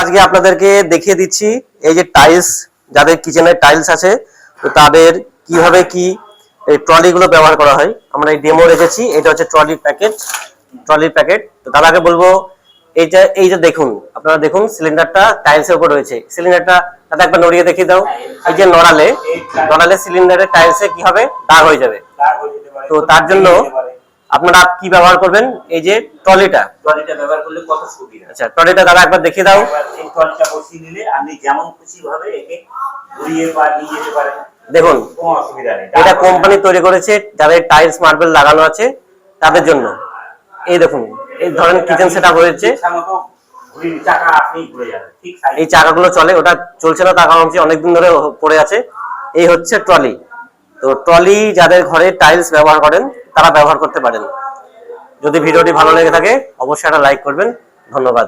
আজকে আপনাদেরকে দেখিয়ে দিচ্ছি এই যে টাইলস যাদের কিচেনের টাইলস আছে, তো তাদের কীভাবে কি এই ট্রলি গুলো ব্যবহার করা হয়। আমরা এই ডেমো রেখেছি, এটা হচ্ছে ট্রলির প্যাকেট ট্রলির প্যাকেট তো দাদাকে বলব, এইটা, এই যে দেখুন, আপনারা দেখুন সিলিন্ডারটা টাইলসের উপর রয়েছে। সিলিন্ডারটা দাদা একবার নড়িয়ে দেখিয়ে দাও। এই যে নড়ালে নড়ালে সিলিন্ডারের টাইলসে কি হবে? দাগ হয়ে যাবে। তো তার জন্য। আপনারা কি ব্যবহার করবেন? এই যে ট্রলিটা। ট্রলিটা ব্যবহার করলে কত সুবিধা? আচ্ছা ট্রলিটা দাদা একবার দেখিয়ে দাও। এই ট্রলিটা বসিয়ে নিলে আপনি যেমন খুশি ভাবে একে ঘুরিয়ে বা নিয়ে যেতে পারেন। দেখুন কোনো অসুবিধা নেই। এটা কোম্পানি তৈরি করেছে যাদের টাইলস মার্বেল লাগানো আছে তাদের জন্য। এই দেখুন এই ধরেন কিচেন সেট আপ হয়েছে। এই চাকাগুলো চলে ওটা চলছে না তার কারণ হচ্ছে অনেকদিন ধরে পড়ে আছে। এই হচ্ছে ট্রলি। তো ট্রলি যাদের ঘরে টাইলস ব্যবহার করেন তারা ব্যবহার করতে পারেন। যদি ভিডিওটি ভালো লেগে থাকে অবশ্যই একটা লাইক করবেন। ধন্যবাদ।